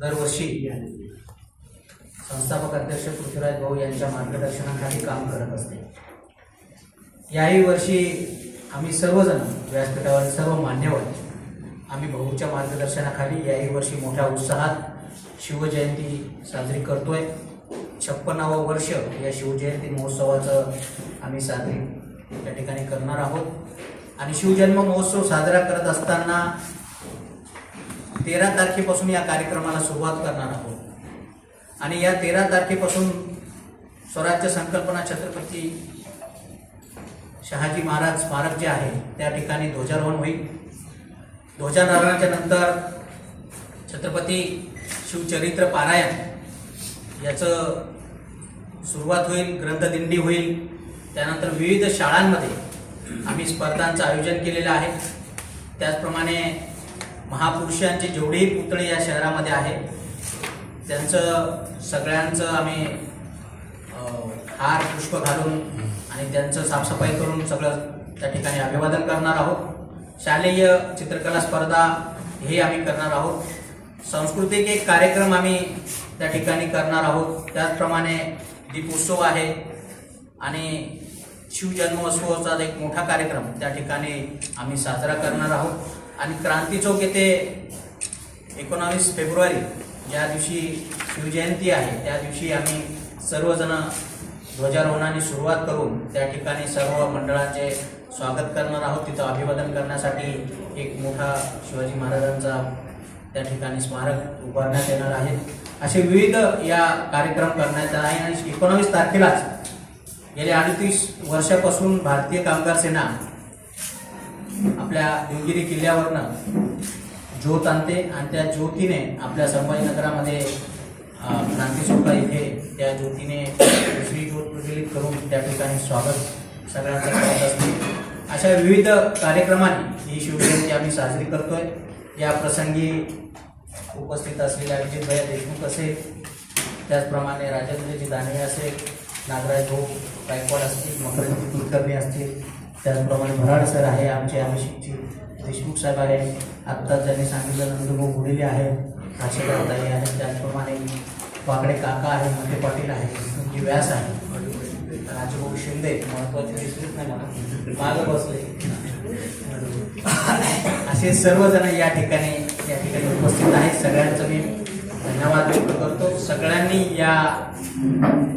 दरवर्षी संस्थापक अध्यक्ष पृथ्वीराज भाऊ यांच्या मार्गदर्शनाखाली काम करत असते. याही वर्षी आम्ही सर्वजण व्यासपीठावर सर्व मान्यवर आम्ही भाऊच्या मार्गदर्शनाखाली याही वर्षी मोठ्या उत्साहात शिवजयंती साजरी करतोय. छप्पनावं वर्ष या शिवजयंती महोत्सवाचं आम्ही साजरी या ठिकाणी करणार आहोत. आणि शिवजन्म महोत्सव साजरा करत असताना तेरा तारखेपासून या कार्यक्रमाला सुरुवात करणार आहोत. आणि या तेरा तारखेपासून स्वराज्य संकल्पना छत्रपती शहाजी महाराज स्मारक जे आहे त्या ठिकाणी ध्वजारोहण होईल. ध्वजारोहणाच्या नंतर छत्रपती शिवचरित्र पारायण याचं सुरुवात होईल ग्रंथदिंडी होईल. त्यानंतर विविध शाळांमध्ये आम्ही स्पर्धांचं आयोजन केलेलं आहे. त्याचप्रमाणे महापुरुषांचे जेवढेही पुतळे या शहरामध्ये आहेत त्यांचं सगळ्यांचं आम्ही हार पुष्प घालून आणि त्यांचं साफसफाई करून सगळं त्या ठिकाणी अभिवादन करणार आहोत. शालेय चित्रकला स्पर्धा हे आम्ही करणार आहोत. सांस्कृतिक एक कार्यक्रम आम्ही त्या ठिकाणी करणार आहोत. त्याचप्रमाणे दीपोत्सव आहे आणि शिवजन्मोत्सवाचा एक मोठा कार्यक्रम त्या ठिकाणी आम्ही साजरा करणार आहोत. आणि क्रांती चौक येथे एकोणावीस फेब्रुवारी ज्या दिवशी शिवजयंती आहे. त्या दिवशी आम्ही सर्वजण ध्वजारोहणाने सुरुवात करून त्या ठिकाणी सर्व मंडळांचे स्वागत करणार आहोत. तिथं अभिवादन करण्यासाठी एक मोठा शिवाजी महाराजांचा त्या ठिकाणी स्मारक उभारण्यात येणार आहे. असे विविध या कार्यक्रम करण्यात येणार आहे. आणि एकोणावीस तारखेलाच गेल्या अडतीस वर्षापासून भारतीय कामगार सेना आपल्या देवगिरी किल्ल्यावरनं ज्योत आणते आणि त्या ज्योतीने आपल्या संभाजीनगरामध्ये अं, क्रांती इथे त्या ज्योतीने दुसरी ज्योत प्रज्वलित करून त्या ठिकाणी स्वागत सगळ्यांचं करत असते. अशा विविध कार्यक्रमांनी ही शिवजयंती आम्ही साजरी करतोय. या प्रसंगी उपस्थित असलेल्या अभिजित भैया देशमुख असेल त्याचप्रमाणे राजेंद्रजी दानवे असेल नागराज भाऊ गायकवाड असतील मकरंजी कुलकर्णी असतील त्याचप्रमाणे भराड सर आहे आमचे अभिषेकचे देशमुख साहेब आहे आत्ताच ज्यांनी सांगितलं नंदभाऊ गुडिले आहे आशीर्वाद आहेत. आहे त्याचप्रमाणे वाकडे काका आहे मोठे पाटील आहे. तुमची व्यास आहे. राजभाऊ शिंदे महत्त्वाचे दिसलेच नाही मला मागं बसले. असे सर्वजण या ठिकाणी या ठिकाणी उपस्थित आहेत. सगळ्यांचं मी धन्यवाद व्यक्त करतो. सगळ्यांनी या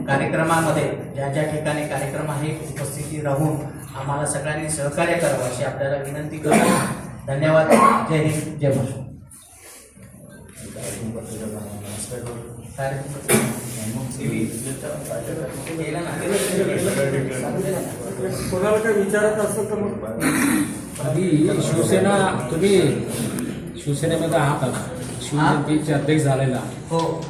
कार्यक्रमामध्ये ज्या ज्या ठिकाणी कार्यक्रम आहे उपस्थिती राहून आम्हाला सगळ्यांनी सहकार्य करावं अशी आपल्याला विनंती करतो. धन्यवाद. जय हिंद. जय महाराष्ट्र? कोणाला काही विचारत तर मग. आधी शिवसेना तुम्ही शिवसेनेमध्ये आहात. शिवजयंतीचे अध्यक्ष झालेला. हो.